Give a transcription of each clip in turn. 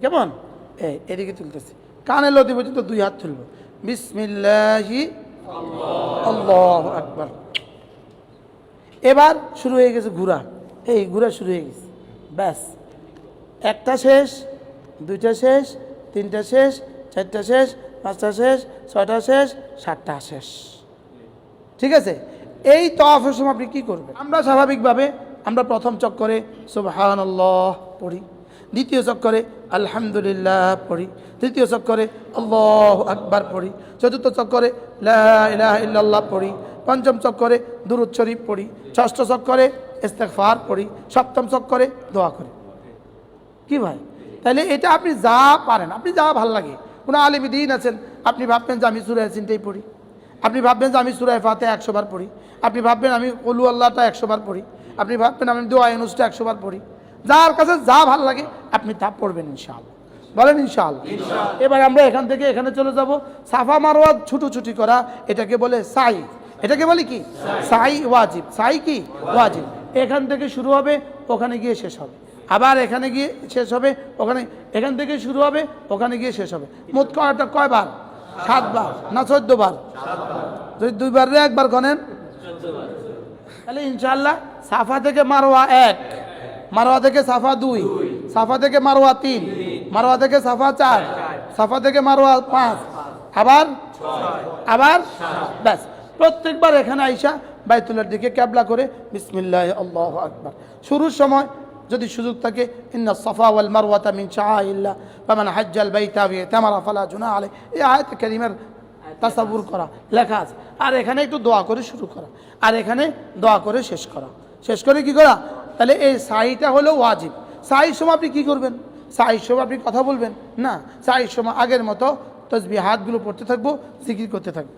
কেমন? এই, এদিকে তুলতেছি। কানে লতি পর্যন্ত দুই হাত তুলবো। বিসমিল্লাহি আল্লাহ আকবার। এবার শুরু হয়ে গেছে ঘোরা। এই, ঘোরা শুরু হয়ে গেছে। ব্যাস। একটা শেষ, দুইটা শেষ, তিনটা শেষ, চারটা শেষ, পাঁচটা শেষ, ছয়টা শেষ, সাতটা শেষ। ঠিক আছে? এই তফের সময় আপনি কী করবেন? আমরা স্বাভাবিকভাবে, আমরা প্রথম চক্করে আল্লাহ পড়ি। দ্বিতীয় চক্করে আলহামদুলিল্লাহ পড়ি। তৃতীয় চক্করে আল্লাহ আকবার পড়ি। চতুর্থ চক্করে লা ইলাহা ইল্লাল্লাহ পড়ি। পঞ্চম চক্করে দুরুদ শরীফ পড়ি। ষষ্ঠ চক্করে ইস্তেগফার পড়ি। সপ্তম চক্করে দোয়া করি। কি ভাই? তাহলে এটা আপনি যা পারেন, আপনি যা ভালো লাগে। কোনো আলিমি দিন আছেন, আপনি ভাববেন যে আমি সুরায় চিনতেই পড়ি। আপনি ভাববেন যে আমি সুরায় ফাতে একশো বার পড়ি। আপনি ভাববেন আমি কলু আল্লাহটা একশো বার পড়ি। আপনি ভাববেন আমি দোয়া ইউনুসটা একশো বার পড়ি। যার কাছে যা ভালো লাগে আপনি তা পড়বেন ইনশাআল্লাহ। বলেন ইনশাআল্লাহ। এবার আমরা এখান থেকে এখানে চলে যাব। সাফা মারোয়া ছুটোছুটি করা এটাকে বলে সাই। এটাকে বলে কি? সাই। ওয়াজিব। সাই কি? ওয়াজিব। এখান থেকে শুরু হবে ওখানে গিয়ে শেষ হবে। আবার এখানে গিয়ে শেষ হবে ওখানে এখান থেকে শুরু হবে ওখানে গিয়ে শেষ হবে। মোট কয়টা কয়বার? সাতবার না চোদ্দ বার যদি দুইবার রে একবার গনেন তাহলে ইনশাল্লাহ সাফা থেকে মারোয়া এক। মারোয়া থেকে সাফা দুই সাফা থেকে মারোয়া তিন মারোয়া থেকে সাফা চার সাফা থেকে মারোয়া পাঁচ। আবার? আবার? ব্যাস। প্রত্যেকবার এখানে আইসা বাইতুল্লার দিকে ক্যাবলা করে বিসমিল্লাহ আল্লাহ আকবার। শুরুর সময় যদি সুযোগ থাকে ইন্না সফা ওয়াল মারওয়াতা মিন শাআইল্লাহ ফামান হাজ্জাল বাইতা ওয়া তামারা ফালা জুনাহ আলাইহি। এই আয়াত কারীমের তাসাবুর করা লেখা আছে। আর এখানে একটু দোয়া করে শুরু করা। আর এখানে দোয়া করে শেষ করা। শেষ করে কি করা? তাহলে এই সাইটা হলো ওয়াজিব। সাইর সময় আপনি কি করবেন? সাইর সময় আপনি কথা বলবেন? না সাইর সময় আগের মতো তসবি হাতগুলো পড়তে থাকব, জিকির করতে থাকব।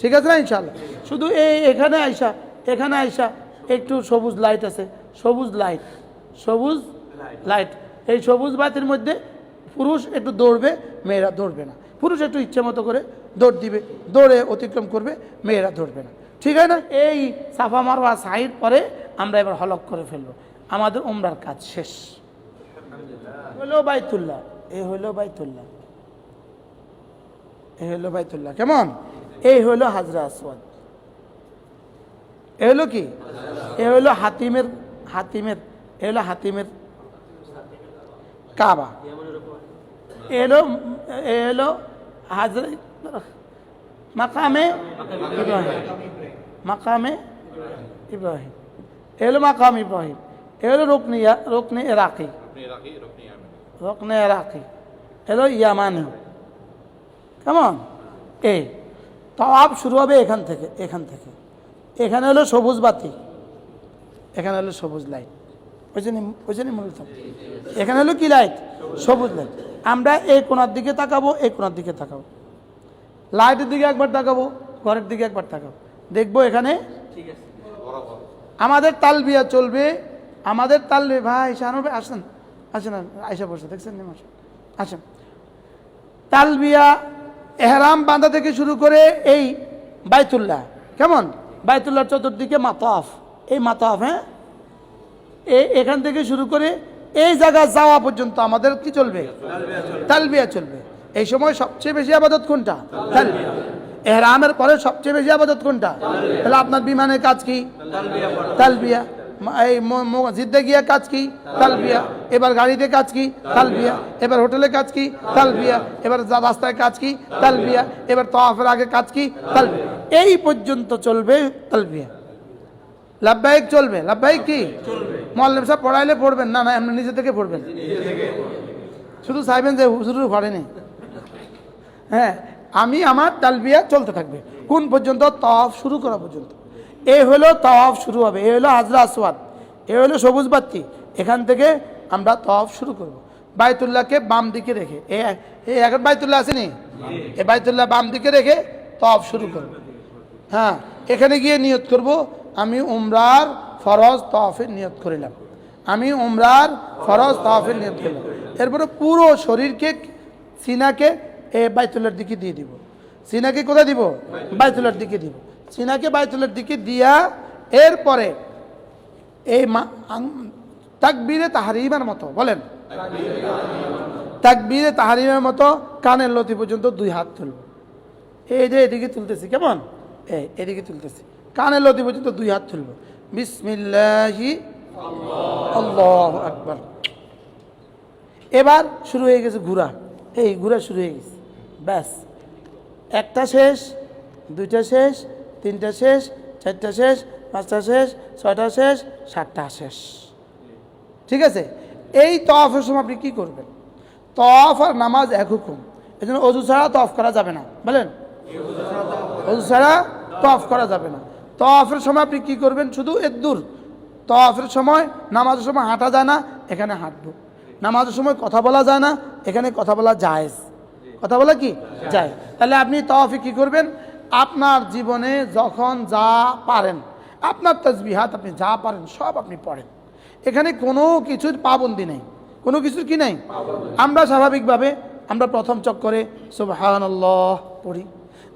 ঠিক আছে না ইনশাল্লাহ শুধু এই এখানে আইসা এখানে আইসা, একটু সবুজ লাইট আছে। সবুজ লাইট সবুজ লাইট এই সবুজ বাতির মধ্যে পুরুষ একটু দৌড়বে, মেয়েরা দৌড়বে না। পুরুষ একটু ইচ্ছে মতো করে দৌড় দিবে, দৌড়ে অতিক্রম করবে, মেয়েরা দৌড়বে না। ঠিক আছে না? এই সাফা মারওয়া সাইড পরে আমরা এবার হলক করে ফেলব। আমাদের উমরার কাজ শেষ। হলো বাইতুল্লাহ। এ হলো বাইতুল্লাহ। এ হলো বাইতুল্লাহ। কেমন? এই হলো হাজরা আসওয়াদ। এ হলো কি? এ হলো হাতিমের হাতিমের, এ হলো হাতিমের কাবা। এলো এলো হাজরা, মাকামে ইব্রাহিম। মাকামে ইব্রাহিম। এলো মাকাম ইব্রাহিম। এলো রুকনিয়া রুকনে ইরাকি। রুকনে ইরাকি এলো ইয়ামানি। কেমন? এই তাওয়াব শুরু হবে এখান থেকে এখান থেকে। এখানে হলো সবুজ বাতি। এখানে হলো সবুজ লাইট। বুঝছেন বুঝছেন মূলত? এখানে হলো কি লাইট? সবুজ লাইট। আমরা এই কোনার দিকে তাকাবো এই কোনার দিকে তাকাবো। লাইটের দিকে একবার তাকাবো ঘরের দিকে একবার তাকাবো। দেখব এখানে আমাদের তালবিয়া চলবে আমাদের তালবে ভাই ভাই, আসেন আসেন আয়সা বসে, দেখছেন আসেন। তালবিয়া এহরাম বাঁধা থেকে শুরু করে এই বাইতুল্লাহ, কেমন? বাইতুল্লাহ চতুর্দিকে মাতাফ। এই মাতাফ হ্যাঁ? এখান থেকে শুরু করে এই জায়গা যাওয়া পর্যন্ত আমাদের কি চলবে? তালবিয়া চলবে। এই সময় সবচেয়ে বেশি আবাদত কোনটা? এহরামের পরে সবচেয়ে বেশি আবাদত কোনটা? তাহলে আপনার বিমানের কাজ কি? তালবিয়া। এই মসজিদে গিয়ে কাজ কি? তালবিয়া এবার গাড়িতে কাজ কি? তালবিয়া এবার হোটেলে কাজ কি? তালবিয়া এবার রাস্তায় কাজ কি? তালবিয়া এবার তওয়াফের আগে কাজ কি? তালবিয়া এই পর্যন্ত চলবে তালবিয়া লাভবাহিক চলবে। লাভবাহিক কি? মল্লেম সাহেব পড়াইলে পড়বেন। না না, এমনি নিজে থেকে পড়বেন। শুধু চাইবেন যে হুজুর পড়েনি হ্যাঁ আমি, আমার তালবিয়া চলতে থাকবে। কোন পর্যন্ত? তফ শুরু করা পর্যন্ত। এ হলো তওয়াফ শুরু হবে, এ হলো হাজরা আসওয়াদ, এ হলো সবুজ বাতি, এখান থেকে আমরা তওয়াফ শুরু করব। বাইতুল্লাহকে বাম দিকে রেখে, এ এখন বাইতুল্লাহ আসেনি এ বাইতুল্লাহ বাম দিকে রেখে তওয়াফ শুরু করব। হ্যাঁ এখানে গিয়ে নিয়ত করব, আমি উমরার ফরজ তওয়াফের নিয়ত করিলাম। আমি উমরার ফরজ তওয়াফের নিয়ত করলাম। এরপরে পুরো শরীরকে, সিনাকে এ বাইতুল্লার দিকে দিয়ে দিব। সিনাকে কোথায় দিব? বাইতুল্লার দিকে দিব। সিনাকে বাইতুল্লার দিকে দিয়া এরপরে এই তাকবীরে তাহারিমার মতো, বলেন। তাকবীরে তাহারিমের মতো কানের লতি পর্যন্ত দুই হাত তুলব। এই যে এদিকে তুলতেছি, কেমন? এই এদিকে তুলতেছি। কানের লতি পর্যন্ত দুই হাত তুলব। বিসমিল্লাহি আল্লাহ আকবার। এবার শুরু হয়ে গেছে ঘোরা। এই ঘোরা শুরু হয়ে গেছে। ব্যাস। একটা শেষ, দুইটা শেষ তিনটা শেষ, চারটা শেষ, পাঁচটা শেষ, ছয়টা শেষ, সাতটা শেষ। ঠিক আছে? এই তফের সময় আপনি কী করবেন? তফ আর নামাজ এক হুকুম। এই জন্য অজু ছাড়া তফ করা যাবে না। বলেন? অজু ছাড়া তফ করা যাবে না। তফের সময় আপনি কী করবেন? শুধু এদুর তফের সময়, নামাজের সময় হাঁটা যায় না, এখানে হাঁটবো। নামাজের সময় কথা বলা যায় না, এখানে কথা বলা জায়েজ। কথা বলা কি? যায় তাহলে আপনি তফে কী করবেন? আপনার জীবনে যখন যা পারেন, আপনার তসবিহাত আপনি যা পারেন, সব আপনি পড়েন। এখানে কোনো কিছুর পাবন্দি নেই। কোনো কিছুর কি নেই? আমরা স্বাভাবিকভাবে আমরা প্রথম চক্করে সুবহান পড়ি,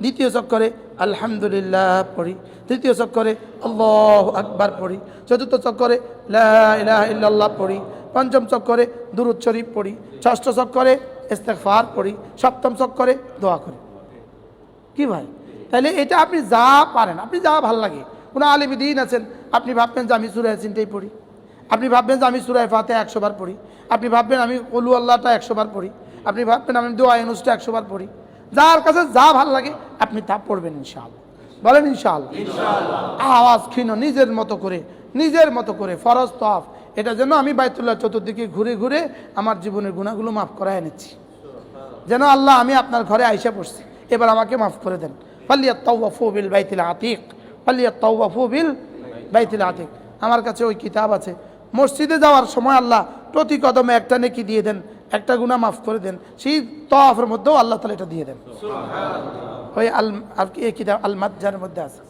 দ্বিতীয় চক্করে আলহামদুলিল্লাহ পড়ি, তৃতীয় চক্করে আল্লাহ আকবার পড়ি, চতুর্থ চক্করে ইল্লাল্লাহ পড়ি, পঞ্চম চক্করে দুরুদ শরীফ পড়ি, ষষ্ঠ চক্করে ইস্তেগফার পড়ি, সপ্তম চক্করে দোয়া করি। কি ভাই? তাহলে এটা আপনি যা পারেন আপনি যা ভালো লাগে। কোনো আলিম দিন আছেন আপনি ভাববেন যে আমি সুরায় চিনতেই পড়ি। আপনি ভাববেন যে আমি সুরায় ফাতে একশো বার পড়ি। আপনি ভাববেন আমি অলু আল্লাহটা একশো বার পড়ি। আপনি ভাববেন আমি দোয়া ইউনুসটা একশো বার পড়ি। যার কাছে যা ভালো লাগে আপনি তা পড়বেন ইনশাআল্লাহ। বলেন ইনশাআল্লাহ। আওয়াজ ক্ষীণ নিজের মতো করে নিজের মতো করে ফরজ তফ। এটা যেন আমি বাইতুল্লাহ চতুর্দিকে ঘুরে ঘুরে আমার জীবনের গুণাগুলো মাফ করায় এনেছি যেন আল্লাহ আমি আপনার ঘরে আইসা পড়ছি। এবার আমাকে মাফ করে দেন। পাল্লিয়া তৌবাফু বিল বাইতিল আতিক পাল্লিয়া তৌবাফু বিল বাইতিল আতিক। আমার কাছে ওই কিতাব আছে। মসজিদে যাওয়ার সময় আল্লাহ প্রতি কদমে একটা নেকি দিয়ে দেন একটা গুণা মাফ করে দেন। সেই তফের মধ্যেও আল্লাহ তালা এটা দিয়ে দেন। ওই আল আর কি এই কিতাব আল মাজ্জার মধ্যে আছে।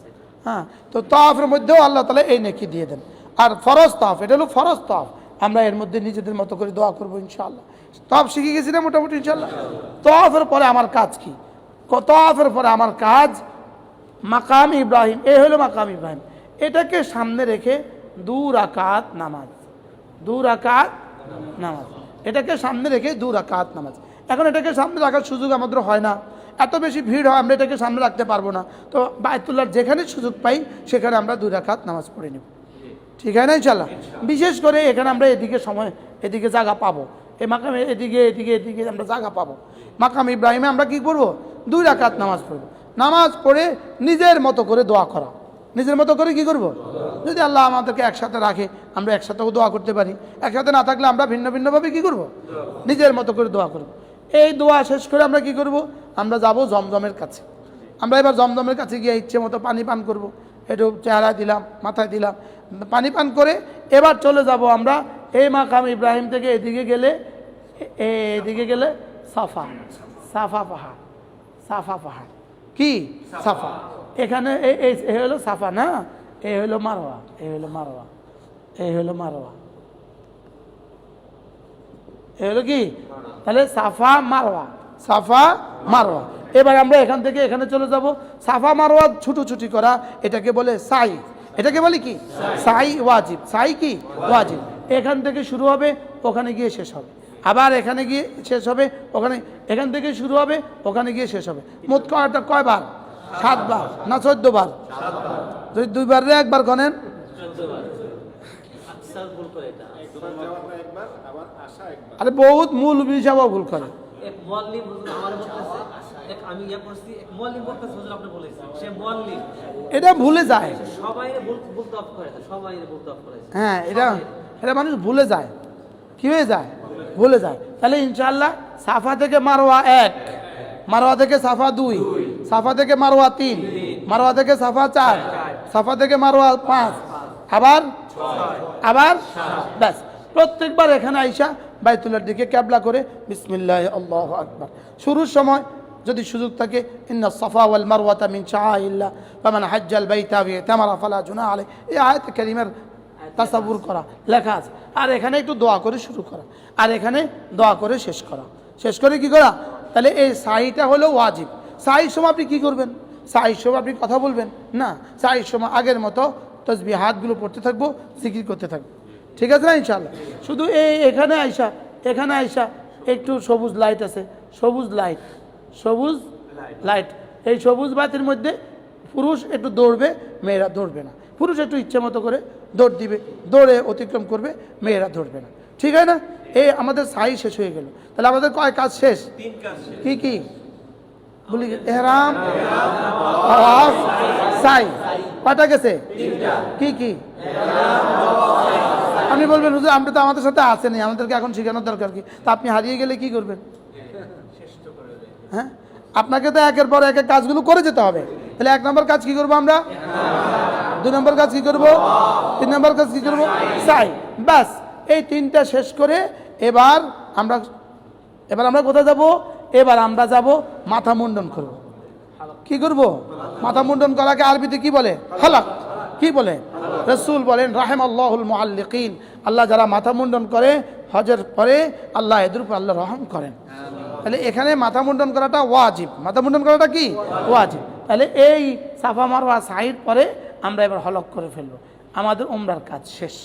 হ্যাঁ তো তফের মধ্যেও আল্লাহ তালা এই নেকি দিয়ে দেন। আর ফরজ তফ এটা হলো ফরজ তফ আমরা এর মধ্যে নিজেদের মতো করে দোয়া করব ইনশাআল্লাহ। তফ শিখে গেছি না মোটামুটি ইনশাল্লাহ তফের পরে আমার কাজ কি? ক- তফের পরে আমার কাজ? মাকাম ইব্রাহিম। এ হলো মাকাম ইব্রাহিম। এটাকে সামনে রেখে দু রাকাত নামাজ। দু রাকাত নামাজ। এটাকে সামনে রেখে দু রাকাত নামাজ। এখন এটাকে সামনে রাখার সুযোগ আমাদের হয় না। এত বেশি ভিড় হয় আমরা এটাকে সামনে রাখতে পারব না। তো বায়তুল্লার যেখানে সুযোগ পাই সেখানে আমরা দু রাকাত নামাজ পড়ে নেব। ঠিক আছে না ইনশাল্লাহ বিশেষ করে এখানে আমরা এদিকে সময় এদিকে জায়গা পাবো। এই মাকামে এদিকে এদিকে এদিকে আমরা জায়গা পাবো। মাকাম ইব্রাহিমে আমরা কি করব? দুই রাকাত নামাজ পড়ব। নামাজ পড়ে নিজের মতো করে দোয়া করা। নিজের মতো করে কি করব? যদি আল্লাহ আমাদেরকে একসাথে রাখে, আমরা একসাথেও দোয়া করতে পারি। একসাথে না থাকলে আমরা ভিন্ন ভিন্নভাবে কি করব? নিজের মতো করে দোয়া করব। এই দোয়া শেষ করে আমরা কি করব? আমরা যাব জমজমের কাছে। আমরা এবার জমজমের কাছে গিয়ে ইচ্ছে মতো পানি পান করব। একটু চেহারায় দিলাম, মাথায় দিলাম। পানি পান করে এবার চলে যাব আমরা এই মাকাম ইব্রাহিম থেকে এদিকে গেলে এদিকে গেলে সাফা সাফা পাহাড় সাফা পাহাড় কি? সাফা। এখানে এই এই- এ হলো সাফা না? এ হলো মারোয়া এ হলো মারোয়া এই হলো মারোয়া। এ হলো কি? তাহলে সাফা মারোয়া সাফা মারোয়া। এবার আমরা এখান থেকে এখানে চলে যাব। সাফা মারোয়া ছুটোছুটি করা এটাকে বলে সাই। এটাকে বলে কি? সাই ওয়াজিব। সাই কি? ওয়াজিব। এখান থেকে শুরু হবে ওখানে গিয়ে শেষ হবে। আবার এখানে গিয়ে শেষ হবে ওখানে এখান থেকে শুরু হবে ওখানে গিয়ে শেষ হবে। মোট কয়টা কয়বার? সাতবার না চোদ্দ বার যদি দুইবার রে একবার গনেন আরে বহুত মূল হিসাবেও ভুল করে। এটা ভুলে যায়। হ্যাঁ এটা এটা মানুষ ভুলে যায়। কি হয়ে যায়? ভুলে যায়। তাহলে ইনশাল্লাহ সাফা থেকে মারোয়া এক, মারোয়া থেকে সাফা দুই, সাফা থেকে মারোয়া তিন, মারোয়া থেকে সাফা চার, সাফা থেকে মারোয়া পাঁচ, আবার আবার ব্যাস। প্রত্যেকবার এখানে আইসা বাইতুল্লার দিকে ক্যাবলা করে বিসমিল্লাহ, আল্লাহ আকবার। শুরুর সময় যদি সুযোগ থাকে, ইন্না সাফা ওয়াল মারওয়াতা মিন শাআইল্লাহ, ফামান হাজ্জাল বাইতা বিতামারা ফালা জুনাহ আলাইহি। এই আয়াত কারিমের তাসাবুর করা, লেখা আছে। আর এখানে একটু দোয়া করে শুরু করা, আর এখানে দোয়া করে শেষ করা। শেষ করে কি করা? তাহলে এই সাইটা হলো ওয়াজিব। সাইর সময় আপনি কী করবেন? সাইর সময় আপনি কথা বলবেন? না সাইর সময় আগের মতো তসবি হাতগুলো পড়তে থাকব, জিকির করতে থাকব। ঠিক আছে না ইনশাল্লাহ শুধু এই এখানে আইসা এখানে আইসা একটু সবুজ লাইট আছে। সবুজ লাইট সবুজ লাইট এই সবুজ বাতির মধ্যে পুরুষ একটু দৌড়বে, মেয়েরা দৌড়বে না। পুরুষ একটু ইচ্ছে মতো করে দৌড় দিবে দৌড়ে অতিক্রম করবে মেয়েরা দৌড়বে না। ঠিক আছে না? এই আমাদের সাই শেষ হয়ে গেল। তাহলে আমাদের কয় কাজ শেষ? কি কি? বলি এহরাম আওয়াজ সাই। কয়টা গেছে? কি কি? আপনি বলবেন হুজুর আপনি তো আমাদের সাথে আসেনি আমাদেরকে এখন শেখানোর দরকার কি? তা আপনি হারিয়ে গেলে কি করবেন? হ্যাঁ? আপনাকে তো একের পর এক এক কাজগুলো করে যেতে হবে। তাহলে এক নম্বর কাজ কি করব আমরা? দুই নম্বর কাজ কি করব? তিন নম্বর কাজ কি করব? সাই। ব্যাস, এই তিনটা শেষ করে এবার আমরা এবার আমরা কোথায় যাব? এবার আমরা যাব মাথা মুন্ডন করব। কি করব? মাথা মুন্ডন করাকে আরবিতে কি বলে? হালাক। কি বলে? রসুল বলেন রাহেম আল্লাহুল মুআল্লিকিন। আল্লাহ যারা মাথা মুন্ডন করে হজের পরে আল্লাহ এদের উপর আল্লাহ রহম করেন। তাহলে এখানে মাথা মুন্ডন করাটা ওয়াজিব। মাথা মুন্ডন করাটা কি? ওয়াজিব। তাহলে এই সাফা মারওয়া সাইড পরে আমরা এবার হলক করে ফেলব। আমাদের উমরার কাজ শেষ।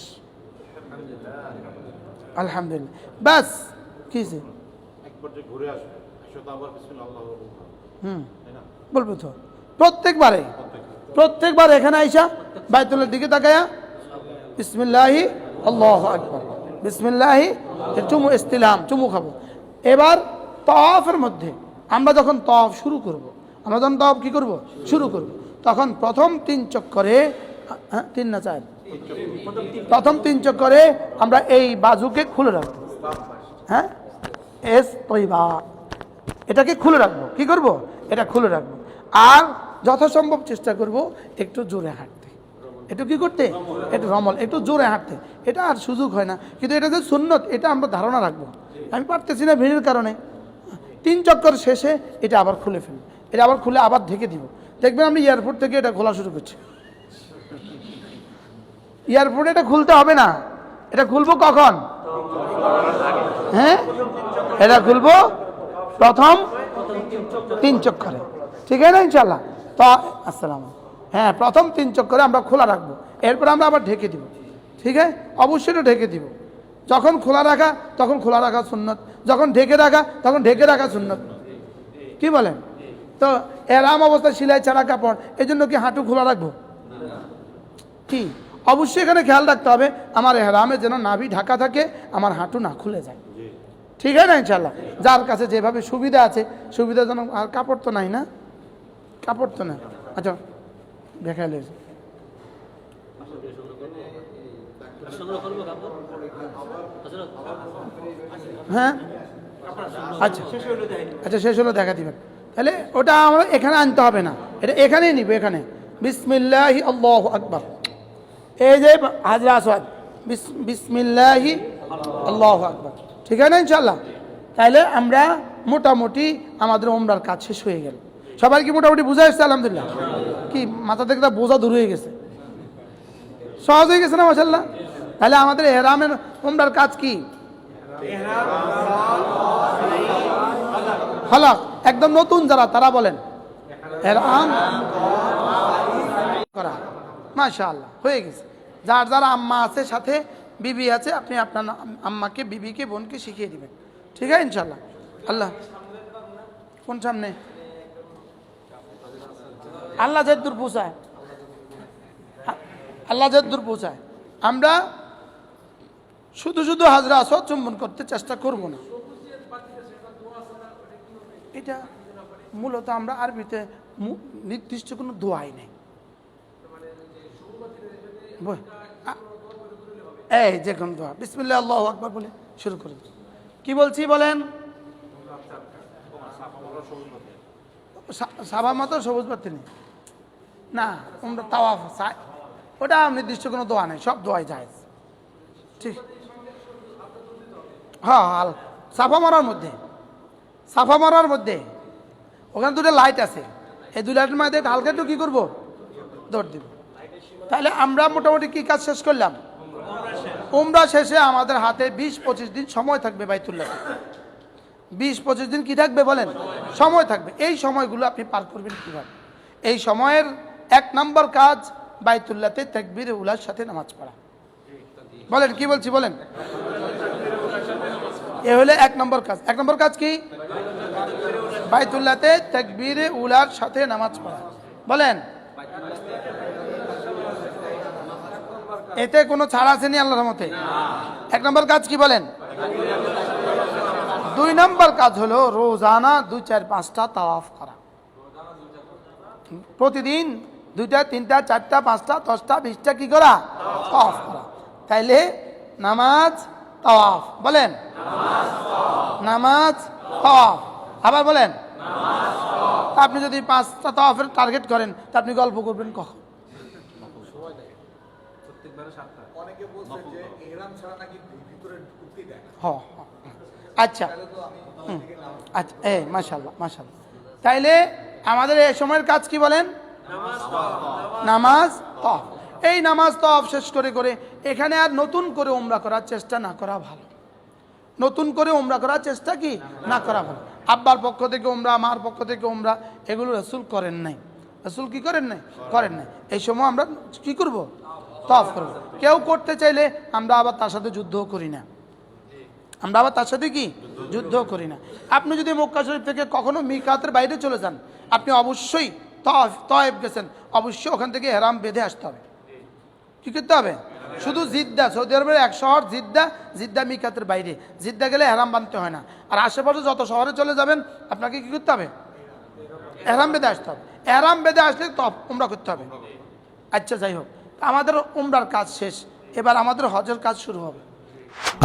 আলহামদুলিল্লাহ। ব্যাস কি যে? হুম। বলব তো প্রত্যেকবারে? প্রত্যেকবার। এখানে আইসা বাইতুলের দিকে তাকায়া বিসমিল্লাহি আল্লাহ আকবর। বিসমিল্লাহি চুমু ইস্তিলাম চুমু খাব। এবার তফের মধ্যে আমরা যখন তফ শুরু করব। আমরা যখন তফ কি করব? শুরু করব। তখন প্রথম তিন চক্করে হ্যাঁ তিন না চার? প্রথম তিন চক্করে আমরা এই বাজুকে খুলে রাখব। হ্যাঁ? এস তৈবা। এটাকে খুলে রাখব। কি করব? এটা খুলে রাখব। আর যথাসম্ভব চেষ্টা করব একটু জোরে হাঁটতে। একটু কি করতে? একটু রমল, একটু জোরে হাঁটতে। এটা আর সুযোগ হয় না। কিন্তু এটা যে সুন্নত, এটা আমরা ধারণা রাখব। আমি পারতেছি না ভিড়ের কারণে। তিন চক্কর শেষে এটা আবার খুলে ফেলব। এটা আবার খুলে আবার ঢেকে দিব। দেখবেন আপনি এয়ারপোর্ট থেকে এটা খোলা শুরু করছি। এয়ারপোর্টে এটা খুলতে হবে না। এটা খুলবো কখন? হ্যাঁ? এটা খুলবো প্রথম তিন চক্করে। ঠিক আছে না ইনশাল্লাহ তো, আসসালাম হ্যাঁ প্রথম তিন চক্করে আমরা খোলা রাখব। এরপর আমরা আবার ঢেকে দিব। ঠিক আছে? অবশ্যই এটা ঢেকে দিব। যখন খোলা রাখা, তখন খোলা রাখা সুন্নত। যখন ঢেকে রাখা, তখন ঢেকে রাখা সুন্নত। কি বলেন? তো এরাম অবস্থায় সিলাই ছাড়া কাপড় এই জন্য কি হাঁটু খোলা রাখব? কি? অবশ্যই এখানে খেয়াল রাখতে হবে আমার এহরামে যেন নাভি ঢাকা থাকে আমার হাঁটু না খুলে যায়। ঠিক আছে না ইনশাল্লাহ যার কাছে যেভাবে সুবিধা আছে সুবিধাজনক আর কাপড় তো নাই না? কাপড় তো না আচ্ছা কাপড় হজরত হ্যাঁ? আচ্ছা আচ্ছা শেষ হলো দেখা দিবেন। তাহলে ওটা আমরা এখানে আনতে হবে না। এটা এখানেই নিব, এখানে। বিসমিল্লাহি আল্লাহ আকবর। এই যে হাজরা আসওয়াদ, বিস- বিসমিল্লাহি আল্লাহ আকবার। ঠিক আছে না ইনশাল্লাহ তাহলে আমরা মোটামুটি আমাদের ওমরার কাজ শেষ হয়ে গেল। সবাই কি মোটামুটি বোঝা এসছে আলহামদুলিল্লাহ। কি, মাথা থেকে তা বোঝা দূর হয়ে গেছে। সহজ হয়ে গেছে না মাসাল্লাহ তাহলে আমাদের এহরামের ওমরার কাজ কি? হলাক একদম নতুন যারা, তারা বলেন। করা। মাশাআল্লাহ, হয়ে গেছে। যার যারা আম্মা আছে, সাথে বিবি আছে, আপনি আপনার আম্মাকে, বিবিকে, বোনকে শিখিয়ে দিবেন। ঠিক আছে ইনশাল্লাহ আল্লাহ। কোন সামনে? আল্লাহ যে দূর আল্লাহ যে দূর আমরা শুধু শুধু হাজরা আসদ চুম্বন করতে চেষ্টা করব না। এটা মূলত আমরা আরবিতে নির্দিষ্ট কোনো দোয়াই নেই। এই যে কোন দোয়া। বিসমিল্লাহ, আল্লাহ আকবর বলে শুরু করে। কি বলছি বলেন? সাবা মতো সবুজ বাতি নেই। না, আমরা সা- ওটা নির্দিষ্ট কোনো দোয়া নেই, সব দোয়াই যায় ঠিক। হ্যাঁ সাফা মারার মধ্যে। সাফা মারার মধ্যে। ওখানে দুটো লাইট আছে। এই দুই লাইটের মধ্যে হালকা একটু কী করব? দৌড় দিব। তাহলে আমরা মোটামুটি কি কাজ শেষ করলাম? উমরা শেষে আমাদের হাতে বিশ পঁচিশ দিন সময় থাকবে বাইতুল্লাহ। বিশ পঁচিশ দিন কি থাকবে বলেন? সময় থাকবে। এই সময়গুলো আপনি পার করবেন কীভাবে? এই সময়ের এক নম্বর কাজ বাইতুল্লাতে তেকবির উলার সাথে নামাজ পড়া। বলেন, কি বলছি বলেন? এ হলে এক নম্বর কাজ। এক নম্বর কাজ কি? বাইতুল্লাতে তাকবীরে উলার সাথে নামাজ পড়া। বলেন। এতে কোনো ছাড় আছে নি আল্লাহর মতে এক নম্বর কাজ কি বলেন? দুই নম্বর কাজ হলো রোজানা দুই, চার, পাঁচটা তাওয়াফ করা। প্রতিদিন দুইটা, তিনটা, চারটা, পাঁচটা, দশটা, বিশটা কি করা? তাওয়াফ করা। তাইলে নামাজ তাওয়াফ। বলেন। নামাজ তাওয়াফ। আবার বলেন। আপনি যদি পাঁচটা তাওয়াফের টার্গেট করেন, তা আপনি গল্প করবেন কখন। আচ্ছা। আচ্ছা এ মাশাল্লাহ মাশাল্লাহ তাইলে আমাদের এই সময়ের কাজ কি বলেন? নামাজ তফ এই নামাজ তফ শেষ করে করে এখানে আর নতুন করে উমরা করার চেষ্টা না করা ভালো। নতুন করে উমরা করার চেষ্টা কি? না করা ভালো। আব্বার পক্ষ থেকে উমরা, মার পক্ষ থেকে উমরা, এগুলো রসুল করেন নাই। রসুল কি করেন নাই? করেন নাই। এই সময় আমরা কি করব? তফ করব। কেউ করতে চাইলে আমরা আবার তার সাথে যুদ্ধও করি না। আমরা আবার তার সাথে কি? যুদ্ধ করি না। আপনি যদি মক্কা শরীফ থেকে কখনো মিকাতের বাইরে চলে যান, আপনি অবশ্যই তফ তয়েব গেছেন। অবশ্যই ওখান থেকে হেরাম বেঁধে আসতে হবে। কি করতে হবে? শুধু জিদ্দা, সৌদি আরবের এক শহর জিদ্দা জিদ্দা মিকাতের বাইরে। জিদ্দা গেলে হেরাম বানতে হয় না। আর আশেপাশে যত শহরে চলে যাবেন, আপনাকে কি করতে হবে? এহরাম বেঁধে আসতে হবে। এহরাম বেঁধে আসলে তফ উমরা করতে হবে। আচ্ছা যাই হোক। আমাদের উমরার কাজ শেষ। এবার আমাদের হজের কাজ শুরু হবে।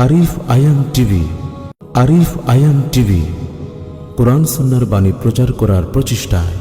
Arif Ayam TV, Arif Ayam TV. কোরআন সন্ন্যার বাণী প্রচার করার প্রচেষ্টায়।